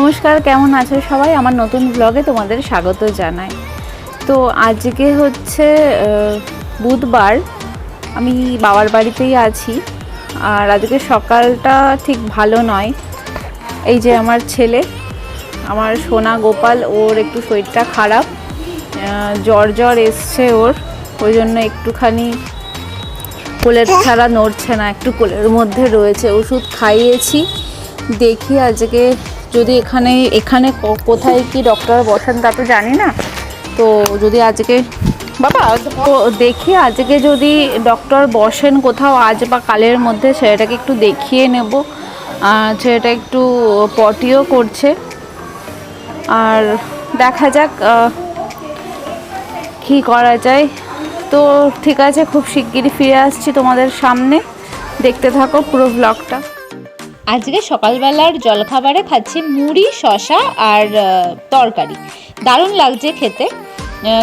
নমস্কার কেমন আছো সবাই? আমার নতুন ব্লগে তোমাদের স্বাগত জানাই। তো আজকে হচ্ছে বুধবার আমি বাবার বাড়িতেই আছি। আর আজকে সকালটা ঠিক ভালো নয়। এই যে আমার ছেলে আমার সোনা গোপাল ওর একটু শরীরটা খারাপ। জ্বর জ্বর এসছে ওর ওই জন্য একটুখানি কোলের ছাড়া নড়ছে না একটু কোলের মধ্যে রয়েছে। ওষুধ খাইয়েছি। দেখি আজকে যদি এখানে এখানে কোথায় কি ডক্টর বসেন তা তো জানি না। তো যদি আজকে, বাবা, তো দেখি আজকে যদি ডক্টর বসেন কোথাও আজ বা কালের মধ্যে, ছেলেটাকে একটু দেখিয়ে নেব। ছেলেটা একটু পটিও করছে। আর দেখা যাক কি করা যায়। তো ঠিক আছে, খুব শিগগিরই ফিরে আসছি তোমাদের সামনে। দেখতে থাকো পুরো ব্লগটা আজকে সকালবেলার জলখাবারে খাচ্ছি মুড়ি শশা আর তরকারি। দারুণ লাগছে খেতে।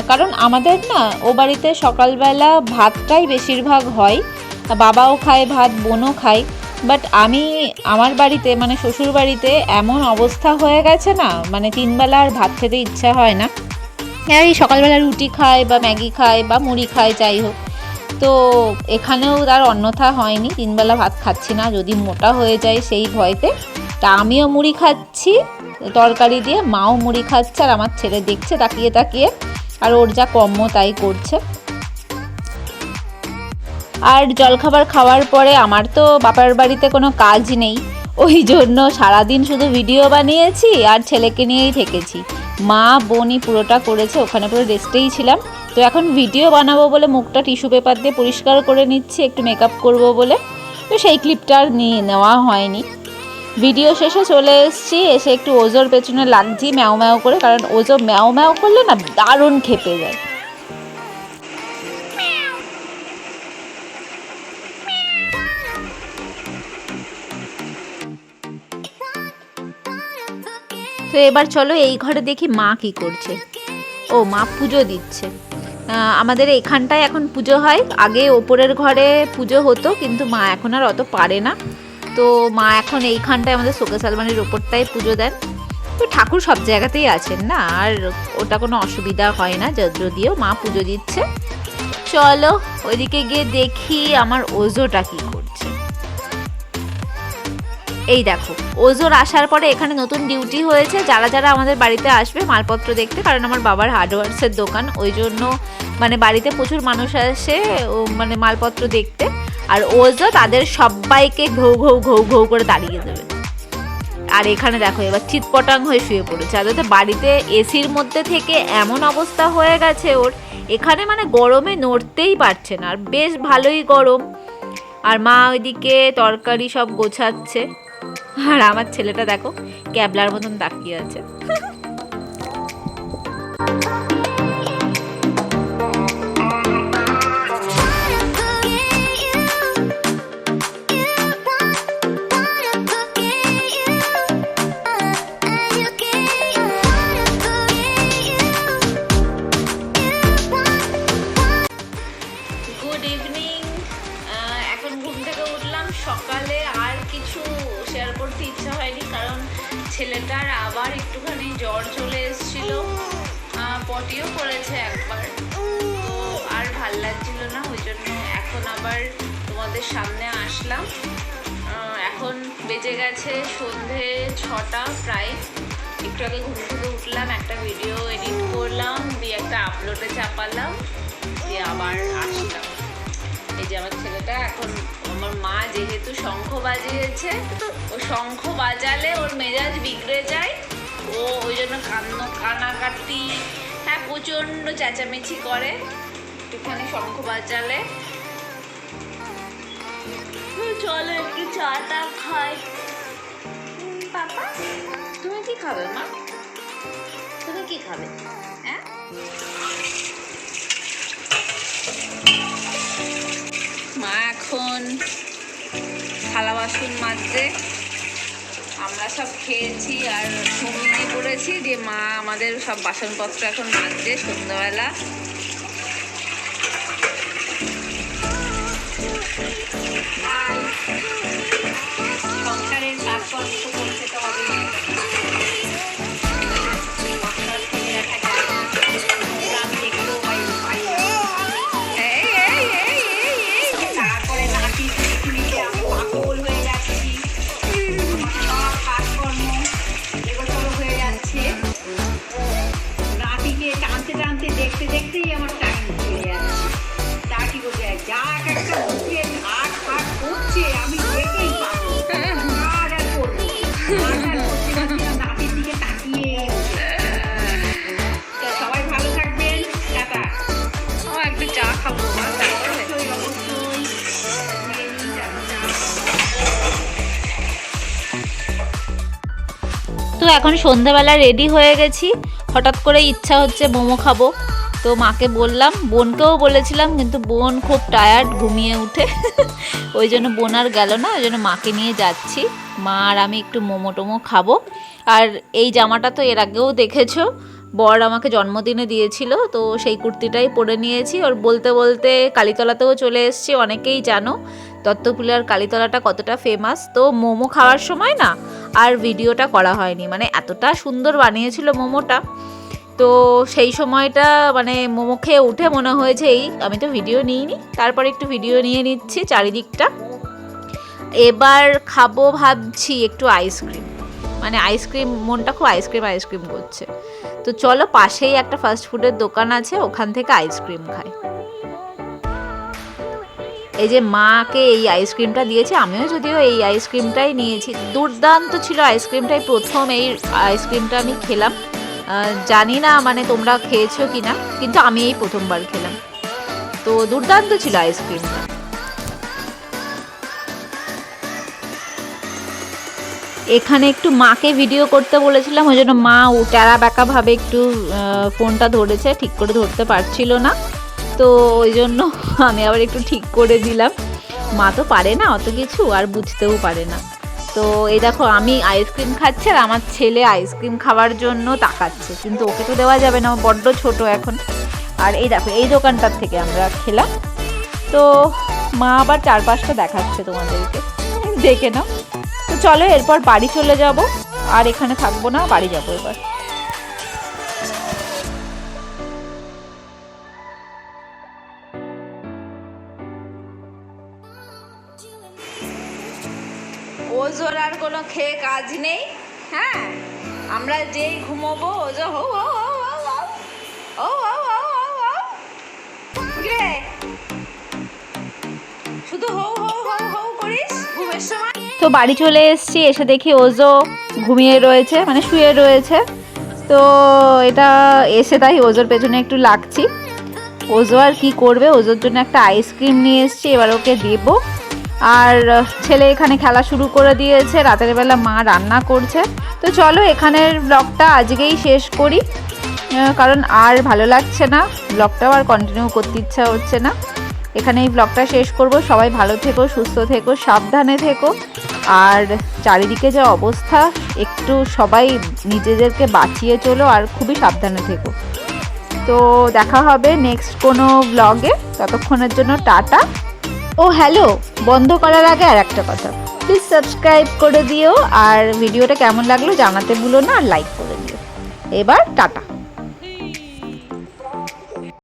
কারণ আমাদের না, ও বাড়িতে সকালবেলা ভাতটাই বেশিরভাগ হয়। বাবাও খায় ভাত, বোনও খায়। বাট আমি আমার বাড়িতে মানে শ্বশুর বাড়িতে এমন অবস্থা হয়ে গেছে না মানে তিনবেলা আর ভাত খেতে ইচ্ছা হয় না। এই সকালবেলা রুটি খায় বা ম্যাগি খায় বা মুড়ি খায়, যাই হোক। তো এখানেও তার অন্যথা হয়নি। তিনবেলা ভাত খাচ্ছি না, যদি মোটা হয়ে যায় সেই ভয়তে। তা আমিও মুড়ি খাচ্ছি, তরকারি দিয়ে মাও মুড়ি খাচ্ছে আর আমার ছেলে দেখছে, তাকিয়ে তাকিয়ে। আর ওর যা কম্ম তাই করছে। আর জলখাবার খাওয়ার পরে আমার তো বাবার বাড়িতে কোনো কাজ নেই। ওই জন্য সারাদিন শুধু ভিডিও বানিয়েছি আর ছেলেকে নিয়েই থেকেছি। মা, বোনই পুরোটা করেছে, ওখানে পুরো রেস্টেই ছিলাম। তো এখন ভিডিও বানাবো বলে মুখটা টিস্যু পেপার দিয়ে পরিষ্কার করে নিচ্ছি, একটু মেকআপ করব বলে। তো সেই ক্লিপটা আর নিয়ে নেওয়া হয়নি। ভিডিও শেষে চলে এসেছি, এসে একটু ওজোর পেছনে লাগছি, ম্যাও ম্যাও করে, কারণ ওজো ম্যাও ম্যাও করলে না দারুণ খেপে যায়। তো এবার চলো এই ঘরে দেখি মা কি করছে। ও, মা পুজো দিচ্ছে। আমাদের এখানটায় এখন পুজো হয়। আগে ওপরের ঘরে পুজো হতো, কিন্তু মা এখন আর অত পারে না। তো মা এখন এইখানটায় আমাদের শোকেশ আলমারির ওপরটায় পুজো দেন। তো ঠাকুর সব জায়গাতেই আছেন না? আর ওটা কোনো অসুবিধা হয় না যদিও মা পুজো দিচ্ছে। চলো, ওইদিকে গিয়ে দেখি আমার ওজোটা কী এই দেখো, ওজোর আসার পরে এখানে নতুন ডিউটি হয়েছে। যারা যারা আমাদের বাড়িতে আসবে, মালপত্র দেখতে, কারণ আমার বাবার হার্ডওয়ার্সের দোকান, ওই জন্য মানে বাড়িতে প্রচুর মানুষ আসে মানে মালপত্র দেখতে। আর ওজো তাদের সবাইকে ঘৌ ঘৌ ঘৌ ঘৌ করে দাঁড়িয়ে দেবে। আর এখানে দেখো, এবার চিৎপটাং হয়ে শুয়ে পড়েছে। ওদের বাড়িতে এসির মধ্যে থেকে এমন অবস্থা হয়ে গেছে ওর, এখানে মানে গরমে নড়তেই পারছে না। আর বেশ ভালোই গরম। আর মা ওইদিকে তরকারি সব গোছাচ্ছে। আর আমার ছেলেটা দেখো ক্যাবলার মতন তাকিয়ে আছে। ছেলেটার আবার একটুখানি জ্বর চলে এসেছিল। পটিও করেছে একবার। তো আর ভালো লাগছিল না, ওই জন্য এখন আবার তোমাদের সামনে আসলাম। এখন বেজে গেছে সন্ধে ছটা প্রায়। একটু আগে ঘুম থেকে উঠলাম, একটা ভিডিও এডিট করলাম, দিয়ে একটা আপলোডে চাপালাম, দিয়ে আবার আসলাম। এই যে আমার ছেলেটা এখন আমার মা যেহেতু শঙ্খ বাজিয়েছে ও শঙ্খ বাজালে ওর মেজাজ বিগড়ে যায়। ও ওই জন্য কান্না কানাকাটি হ্যাঁ প্রচণ্ড চেঁচামেচি করে। একটুখানি শঙ্খ বাজালে। চলো একটু চাটা খাই। হুম, পাপা তুমি কি খাবে মা? তুমি কি খাবে? হ্যাঁ? বাসন মাজতে আমরা সব খেয়েছি আর ঘুমিয়ে পড়েছি যে মা আমাদের সব বাসনপত্র এখন মাজছে সন্ধ্যাবেলা। সংসারের কাজকর্ম তো এখন সন্ধেবেলা রেডি হয়ে গেছি। হঠাৎ করে ইচ্ছা হচ্ছে মোমো খাব। তো মাকে বললাম, বোনকেও বলেছিলাম, কিন্তু বোন খুব টায়ার্ড ঘুমিয়ে উঠে। ওই জন্য বোন আর গেল না, ওই জন্য মাকে নিয়ে যাচ্ছি। মা আর আমি একটু মোমো টোমো খাব। আর এই জামাটা তো এর আগেও দেখেছ, বর আমাকে জন্মদিনে দিয়েছিল, তো সেই কুর্তিটাই পরে নিয়েছি। ওর বলতে বলতে কালীতলাতেও চলে এসেছি, অনেকেই জানো, দত্তপুলার কালীতলাটা কতটা ফেমাস তো মোমো খাওয়ার সময় না আর ভিডিওটা করা হয়নি। মানে এতটা সুন্দর বানিয়েছিল মোমোটা। তো সেই সময়টা মানে মোমো খেয়ে উঠে মনে হয়েছে, এই, আমি তো ভিডিও নিইনি। তারপর একটু ভিডিও নিয়ে নিচ্ছি চারিদিকটা। এবার খাব ভাবছি একটু আইসক্রিম। মানে আইসক্রিম, মনটা খুব আইসক্রিম আইসক্রিম করছে। তো চলো পাশেই একটা ফাস্ট ফুডের দোকান আছে, ওখান থেকে আইসক্রিম খাই। এই যে মাকে এই আইসক্রিমটা দিয়েছে, আমিও যদিও এই আইসক্রিমটাই নিয়েছি। দুর্দান্ত ছিল আইসক্রিমটাই প্রথম এই আইসক্রিমটা আমি খেলাম। জানি না মানে তোমরা খেয়েছো কি না কিন্তু আমি এই প্রথমবার খেলাম। তো দুর্দান্ত ছিল আইসক্রিমটা এখানে একটু মাকে ভিডিও করতে বলেছিলাম, ওই জন্য মা ও ট্যারা ব্যাকাভাবে একটু ফোনটা ধরেছে, ঠিক করে ধরতে পারছিল না। তো ওই জন্য আমি আবার একটু ঠিক করে দিলাম। মা তো পারে না অত কিছু, আর বুঝতেও পারে না। তো এই দেখো, আমি আইসক্রিম খাচ্ছি আর আমার ছেলে আইসক্রিম খাওয়ার জন্য তাকাচ্ছে। কিন্তু ওকে তো দেওয়া যাবে না বড্ড ছোট এখন। আর এই দেখো, এই দোকানটার থেকে আমরা খেলাম। তো মা আবার চারপাশটা দেখাচ্ছে তোমাদেরকে। দেখে নাও। তো চলো, এরপর বাড়ি চলে যাব। আর এখানে থাকব না, বাড়ি যাব এবার। ওজোর আর কোনো খেয়ে কাজ নেই হ্যাঁ আমরা যেই ঘুমোবো ওজো হো ও তো বাড়ি চলে এসেছি এসে দেখি ওজো ঘুমিয়ে রয়েছে মানে শুয়ে রয়েছে তো এটা এসে তাই ওজোর পেছনে একটু লাগছি ওজো আর কি করবে ওজোর জন্য একটা আইসক্রিম নিয়ে এসেছি এবার ওকে দেবো আর ছেলে এখানে খেলা শুরু করে দিয়েছে, রাতের বেলা মা রান্না করছে। তো চলো, এখানের ব্লগটা আজকেই শেষ করি। কারণ আর ভালো লাগছে না ব্লগটাও আর কন্টিনিউ করতে ইচ্ছা হচ্ছে না। এখানে এই ব্লগটা শেষ করব। সবাই ভালো থেকো, সুস্থ থেকো, সাবধানে থেকো। আর চারিদিকে যে অবস্থা, একটু সবাই নিজেদেরকে বাঁচিয়ে চলো আর খুবই সাবধানে থেকো। তো দেখা হবে নেক্সট কোনো ব্লগে ততক্ষণের জন্য টাটা। ও হ্যালো, বন্ধ করার আগে আর একটা কথা। প্লিজ সাবস্ক্রাইব করে দিও, আর ভিডিওটা কেমন লাগল জানাতে ভুলো না, আর লাইক করে দিও। এবার টাটা।